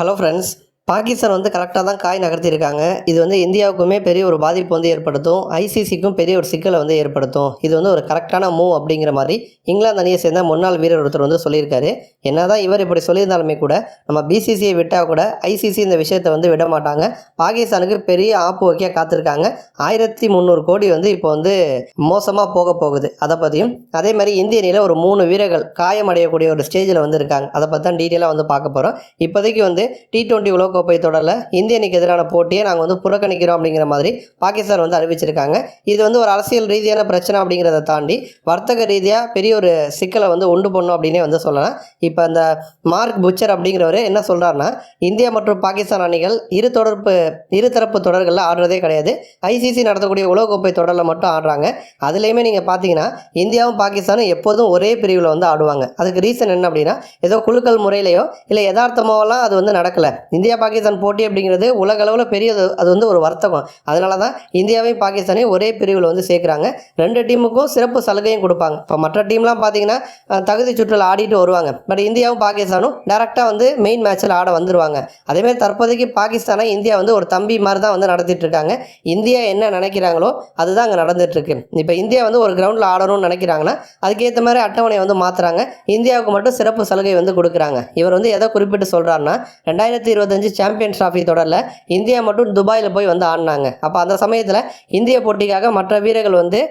Hello friends Pakistan வந்து கரெக்டாக தான் காய் நகர்த்தியிருக்காங்க. இது வந்து இந்தியாவுக்குமே பெரிய ஒரு பாதிப்பு வந்து ஏற்படுத்தும். ஐசிசிக்கும் பெரிய ஒரு சிக்கலை வந்து ஏற்படுத்தும். இது வந்து ஒரு கரெக்டான மூவ் அப்படிங்கிற மாதிரி இங்கிலாந்து அணியை சேர்ந்த முன்னாள் வீரர் ஒருத்தர் வந்து சொல்லியிருக்காரு. என்னதான் இவர் இப்படி சொல்லியிருந்தாலுமே கூட நம்ம பிசிசியை விட்டால் கூட ஐசிசி இந்த விஷயத்தை வந்து விட மாட்டாங்க. பாகிஸ்தானுக்கு பெரிய ஆப்பு வைக்க காத்திருக்காங்க. ஆயிரத்தி முந்நூறு கோடி வந்து இப்போ வந்து மோசமாக போக போகுது. அதை பற்றியும் அதே மாதிரி இந்திய அணியில் ஒரு மூணு வீரர்கள் காயமடையக்கூடிய ஒரு ஸ்டேஜில் வந்து இருக்காங்க. அதை பற்றி தான் டீட்டெயிலாக வந்து பார்க்க போகிறோம் இப்போதைக்கு வந்து டி டுவெண்ட்டி கோப்பை தொடரில் இந்திய அணிக்கு எதிரான போட்டியை நாங்கள் வந்து புறக்கணிக்கிறோம் அப்படிங்கிற மாதிரி பாகிஸ்தான் வந்து அறிவிச்சிருக்காங்க. இது வந்து ஒரு அரசியல் ரீதியான பிரச்சனை அப்படிங்கிறத தாண்டி வர்த்தக ரீதியாக பெரிய ஒரு சிக்கலை வந்து உண்டு பண்ணும் அப்படின்னே வந்து சொல்லலாம். இப்போ அந்த மார்க் புச்சர் அப்படிங்கிறவர் என்ன சொல்கிறாருன்னா இந்தியா மற்றும் பாகிஸ்தான் அணிகள் இரு தொடர்பு இருதரப்பு தொடர்களில் ஆடுறதே கிடையாது. ஐசிசி நடத்தக்கூடிய உலகக்கோப்பை தொடரில் மட்டும் ஆடுறாங்க. அதுலேயுமே நீங்கள் பார்த்தீங்கன்னா இந்தியாவும் பாகிஸ்தானும் எப்போதும் ஒரே பிரிவில் வந்து ஆடுவாங்க. அதுக்கு ரீசன் என்ன அப்படின்னா ஏதோ குழுக்கள் முறையிலையோ இல்லை யதார்த்தமாவெல்லாம் அது வந்து நடக்கலை. இந்தியா பாகிஸ்தான் போட்டி அப்படிங்கிறது உலக அளவில் பெரிய அது வந்து ஒரு வர்த்தகம். அதனால தான் இந்தியாவையும் பாகிஸ்தானையும் ஒரே பிரிவில் வந்து சேர்க்குறாங்க. ரெண்டு டீமுக்கும் சிறப்பு சலுகையும் கொடுப்பாங்க. இப்போ மற்ற டீம்லாம் பார்த்தீங்கன்னா தகுதி சுற்றில் ஆடிட்டு வருவாங்க. பட் இந்தியாவும் பாகிஸ்தானும் டேரெக்டாக வந்து மெயின் மேட்ச்சில் ஆட வந்துருவாங்க. அதேமாதிரி தற்போதைக்கு பாகிஸ்தானை இந்தியா வந்து ஒரு தம்பி மாதிரி தான் வந்து நடத்திட்டு இருக்காங்க. இந்தியா என்ன நினைக்கிறாங்களோ அதுதான் அங்கே நடந்துட்டுருக்கு இப்போ இந்தியா வந்து ஒரு கிரவுண்டில் ஆடணும்னு நினைக்கிறாங்கன்னா அதுக்கேற்ற மாதிரி அட்டவணையை வந்து மாற்றுறாங்க இந்தியாவுக்கு மட்டும் சிறப்பு சலுகை வந்து கொடுக்குறாங்க. இவர் வந்து எதை குறிப்பிட்டு சொல்கிறாருன்னா ரெண்டாயிரத்தி இருபத்தஞ்சு சாம்பியன்ஸ் ட்ராஃபி தொடரில் இந்தியா மட்டும் துபாயில் போய் வந்து ஆடினாங்க. அப்போ அந்த சமயத்தில் இந்திய போட்டிக்காக மற்ற வீரர்கள் வந்து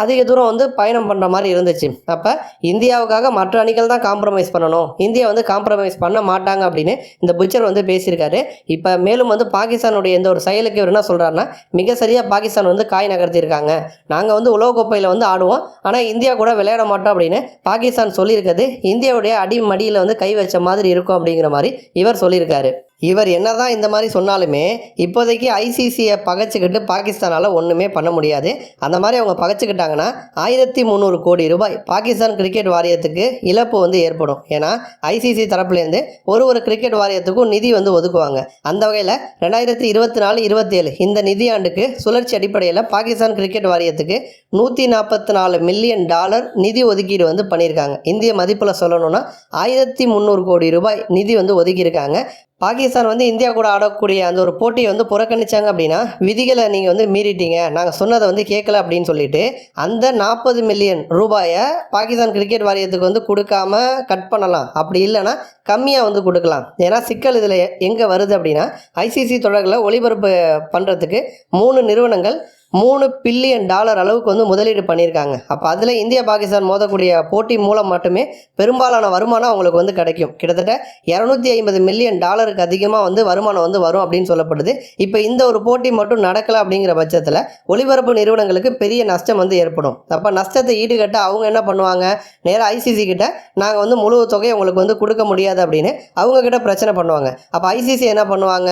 அதிக தூரம் வந்து பயணம் பண்ணுற மாதிரி இருந்துச்சு. அப்போ இந்தியாவுக்காக மற்ற அணிகள் தான் காம்ப்ரமைஸ் பண்ணணும். இந்தியா வந்து காம்ப்ரமைஸ் பண்ண மாட்டாங்க அப்படின்னு இந்த புச்சர் வந்து பேசியிருக்காரு. இப்போ மேலும் வந்து பாகிஸ்தானுடைய எந்த ஒரு செயலுக்கு இவர் என்ன சொல்கிறாருன்னா மிக சரியாக பாகிஸ்தான் வந்து காய் நகர்த்தியிருக்காங்க. நாங்கள் வந்து உலகக்கோப்பையில் வந்து ஆடுவோம். ஆனால் இந்தியா கூட விளையாட மாட்டோம் அப்படின்னு பாகிஸ்தான் சொல்லியிருக்கிறது இந்தியாவுடைய அடி மடியில் வந்து கை வச்ச மாதிரி இருக்கும் அப்படிங்கிற மாதிரி இவர் சொல்லியிருக்காரு. இவர் என்னதான் இந்த மாதிரி சொன்னாலுமே இப்போதைக்கு ஐசிசியை பகைச்சிக்கிட்டு பாகிஸ்தானால் ஒன்றுமே பண்ண முடியாது. அந்த மாதிரி அவங்க பகைச்சிக்கிட்டாங்கன்னா ஆயிரத்தி முந்நூறு கோடி ரூபாய் பாகிஸ்தான் கிரிக்கெட் வாரியத்துக்கு இழப்பு வந்து ஏற்படும். ஏன்னா ஐசிசி தரப்புலேருந்து ஒரு ஒரு கிரிக்கெட் வாரியத்துக்கும் நிதி வந்து ஒதுக்குவாங்க. அந்த வகையில் ரெண்டாயிரத்தி இருபத்தி நாலு இருபத்தேழு இந்த நிதியாண்டுக்கு சுழற்சி அடிப்படையில் பாகிஸ்தான் கிரிக்கெட் வாரியத்துக்கு நூற்றி நாற்பத்தி நாலு மில்லியன் டாலர் நிதி ஒதுக்கீடு வந்து பண்ணியிருக்காங்க. இந்திய மதிப்பில் சொல்லணும்னா ஆயிரத்தி முந்நூறு கோடி ரூபாய் நிதி வந்து ஒதுக்கியிருக்காங்க. பாகிஸ்தான் வந்து இந்தியா கூட ஆடக்கூடிய அந்த ஒரு போட்டியை வந்து புறக்கணிச்சாங்க அப்படின்னா விதிகளை நீங்கள் வந்து மீறிட்டீங்க. நாங்கள் சொன்னதை வந்து கேட்கல அப்படின்னு சொல்லிட்டு அந்த நாற்பது மில்லியன் ரூபாயை பாகிஸ்தான் கிரிக்கெட் வாரியத்துக்கு வந்து கொடுக்காம கட் பண்ணலாம். அப்படி இல்லைன்னா கம்மியாக வந்து கொடுக்கலாம். ஏன்னா சிக்கல் இதில் எங்கே வருது அப்படின்னா ஐசிசி தொடர்களை ஒளிபரப்பு பண்ணுறதுக்கு மூணு நிறுவனங்கள் மூணு பில்லியன் டாலர் அளவுக்கு வந்து முதலீடு பண்ணியிருக்காங்க. அப்போ அதில் இந்தியா பாகிஸ்தான் மோதக்கூடிய போட்டி மூலம் மட்டுமே பெரும்பாலான வருமானம் அவங்களுக்கு வந்து கிடைக்கும். கிட்டத்தட்ட இரநூத்தி ஐம்பது மில்லியன் டாலருக்கு அதிகமாக வந்து வருமானம் வந்து வரும் அப்படின்னு சொல்லப்படுது. இப்போ இந்த ஒரு போட்டி மட்டும் நடக்கலை அப்படிங்கிற பட்சத்தில் ஒளிபரப்பு நிறுவனங்களுக்கு பெரிய நஷ்டம் வந்து ஏற்படும். அப்போ நஷ்டத்தை ஈடுகட்ட அவங்க என்ன பண்ணுவாங்க? நேராக ஐசிசி கிட்ட நாங்கள் வந்து முழு தொகையை உங்களுக்கு வந்து கொடுக்க முடியாது அப்படின்னு அவங்க கிட்ட பிரச்சனை பண்ணுவாங்க. அப்போ ஐசிசி என்ன பண்ணுவாங்க?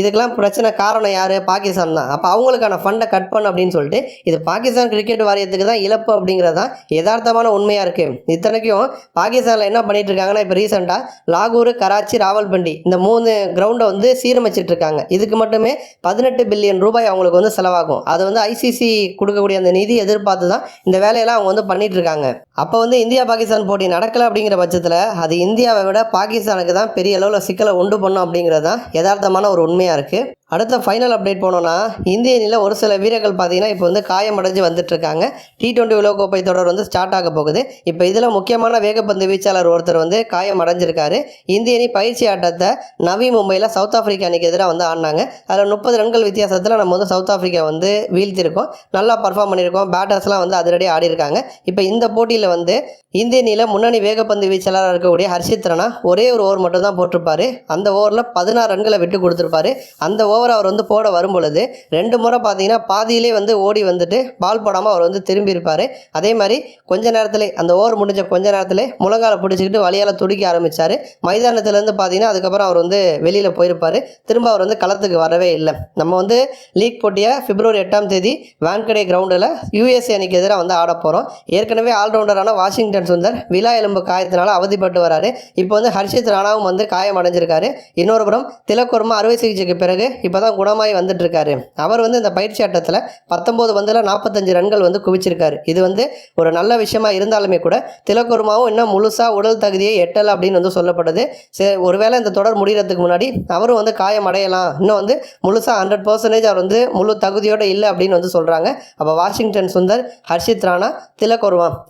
இதுக்கெல்லாம் பிரச்சனை காரணம் யார்? பாகிஸ்தான் தான். அப்போ அவங்களுக்கான ஃபண்டை கட் ஓப்பன் அப்படின்னு சொல்லிட்டு இது பாகிஸ்தான் கிரிக்கெட் வாரியத்துக்கு தான் இழப்பு அப்படிங்கிறது தான் யதார்த்தமான உண்மையாக இருக்குது இத்தனைக்கும் பாகிஸ்தானில் என்ன பண்ணிட்டு இருக்காங்கன்னா இப்போ ரீசெண்டாக லாகூர் கராச்சி ராவல்பண்டி இந்த மூணு கிரவுண்டை வந்து சீரமைச்சிட்டு இருக்காங்க. இதுக்கு மட்டுமே பதினெட்டு பில்லியன் ரூபாய் அவங்களுக்கு வந்து செலவாகும். அது வந்து ஐசிசி கொடுக்கக்கூடிய அந்த நிதி எதிர்பார்த்து தான் இந்த வேலையெல்லாம் அவங்க வந்து பண்ணிட்டு இருக்காங்க. அப்போ வந்து இந்தியா பாகிஸ்தான் போட்டி நடக்கலை அப்படிங்கிற பட்சத்தில் அது இந்தியாவை விட பாகிஸ்தானுக்கு தான் பெரிய அளவில் சிக்கலை உண்டு பண்ணும் அப்படிங்கிறது தான் யதார்த்தமான ஒரு உண்மையாக இருக்குது அடுத்த ஃபைனல் அப்டேட் போனோன்னா இந்திய அணியில் ஒரு சில வீரர்கள் பார்த்தீங்கன்னா இப்போ வந்து காயமடைஞ்சு வந்துட்டு இருக்காங்க டி டுவெண்ட்டி உலகக்கோப்பை தொடர் வந்து ஸ்டார்ட் ஆக போகுது. இப்போ இதில் முக்கியமான வேகப்பந்து வீச்சாளர் ஒருத்தர் வந்து காயம் அடைஞ்சிருக்காரு இந்திய அணி பயிற்சி ஆட்டத்தை நவி மும்பையில் சவுத் ஆஃப்ரிக்கா அணிக்கு எதிராக வந்து ஆடினாங்க. அதில் முப்பது ரன்கள் வித்தியாசத்தில் நம்ம வந்து சவுத் ஆஃப்ரிக்கா வந்து வீழ்த்திருக்கோம். நல்லா பர்ஃபார்ம் பண்ணியிருக்கோம் பேட்டர்ஸ்லாம் வந்து அதிரடி ஆடி இருக்காங்க இப்போ இந்த போட்டியில் வந்து இந்திய அணியில் முன்னணி வேகப்பந்து வீச்சாளராக இருக்கக்கூடிய ஹர்ஷித் ராணா ஒரே ஒரு ஓவர் மட்டும் தான் போட்டிருப்பாரு. அந்த ஓவரில் பதினாறு ரன்களை விட்டு கொடுத்துருப்பாரு. அந்த ஓவர் ஓவர் அவர் வந்து போட வரும் பொழுது ரெண்டு முறை பார்த்தீங்கன்னா பாதியிலே வந்து ஓடி வந்துட்டு பால் போடாமல் அவர் வந்து திரும்பி இருப்பார் அதே மாதிரி கொஞ்ச நேரத்தில் அந்த ஓவர் முடிஞ்ச கொஞ்ச நேரத்தில் முழங்கால பிடிச்சிக்கிட்டு வழியால் துடிக்க ஆரம்பித்தார் மைதானத்துலேருந்து பார்த்தீங்கன்னா அதுக்கப்புறம் அவர் வந்து வெளியில் போயிருப்பார். திரும்ப அவர் வந்து களத்துக்கு வரவே இல்லை. நம்ம வந்து லீக் போட்டியை பிப்ரவரி எட்டாம் தேதி வான்கடே கிரவுண்டில் யூஎஸ்ஏ அணிக்கு எதிராக வந்து ஆட போகிறோம் ஏற்கனவே ஆல்ரவுண்டரான வாஷிங்டன் சுந்தர் விழா எலும்பு காயத்தினால அவதிப்பட்டு வராரு. இப்போ வந்து ஹர்ஷித் ராணாவும் வந்து காயம் அடைஞ்சிருக்காரு இன்னொரு புறம் திலக்குர்மா அறுவை சிகிச்சைக்கு பிறகு இப்போ தான் குணமாகி வந்துட்டுருக்காரு. அவர் வந்து இந்த பயிற்சி ஆட்டத்தில் பத்தொம்போது பந்தில் நாற்பத்தஞ்சு ரன்கள் வந்து குவிச்சிருக்காரு. இது வந்து ஒரு நல்ல விஷயமா இருந்தாலுமே கூட திலக்குருமாவும் இன்னும் முழுசாக உடல் தகுதியை எட்டலை அப்படின்னு வந்து சொல்லப்படுது. சே ஒருவேளை இந்த தொடர் முடிகிறதுக்கு முன்னாடி அவரும் வந்து காயம் அடையலாம். இன்னும் வந்து முழுசாக ஹண்ட்ரட் பர்சன்டேஜ் அவர் வந்து முழு தகுதியோடு இல்லை அப்படின்னு வந்து சொல்கிறாங்க அப்போ வாஷிங்டன் சுந்தர் ஹர்ஷித் ராணா திலக்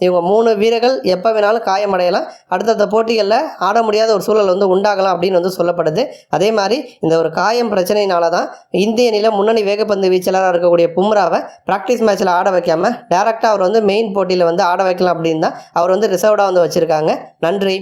இவங்க மூணு வீரர்கள் எப்போ வேணாலும் காயம் அடையலாம். அடுத்தடுத்த போட்டிகளில் ஆட முடியாத ஒரு சூழல் வந்து உண்டாகலாம் அப்படின்னு வந்து சொல்லப்படுது. அதே மாதிரி இந்த ஒரு காயம் பிரச்சனையினால தான் இந்திய அணியில் முன்னணி வேகப்பந்து வீச்சாளராக இருக்கக்கூடிய பும்ராவை ப்ராக்டிஸ் மேட்ச்சில் ஆட வைக்காம டேரெக்டாக அவர் வந்து மெயின் போட்டியில் வந்து ஆட வைக்கலாம் அப்படின்னு தான் அவர் வந்து ரிசர்வ்டாக வந்து வச்சுருக்காங்க. நன்றி.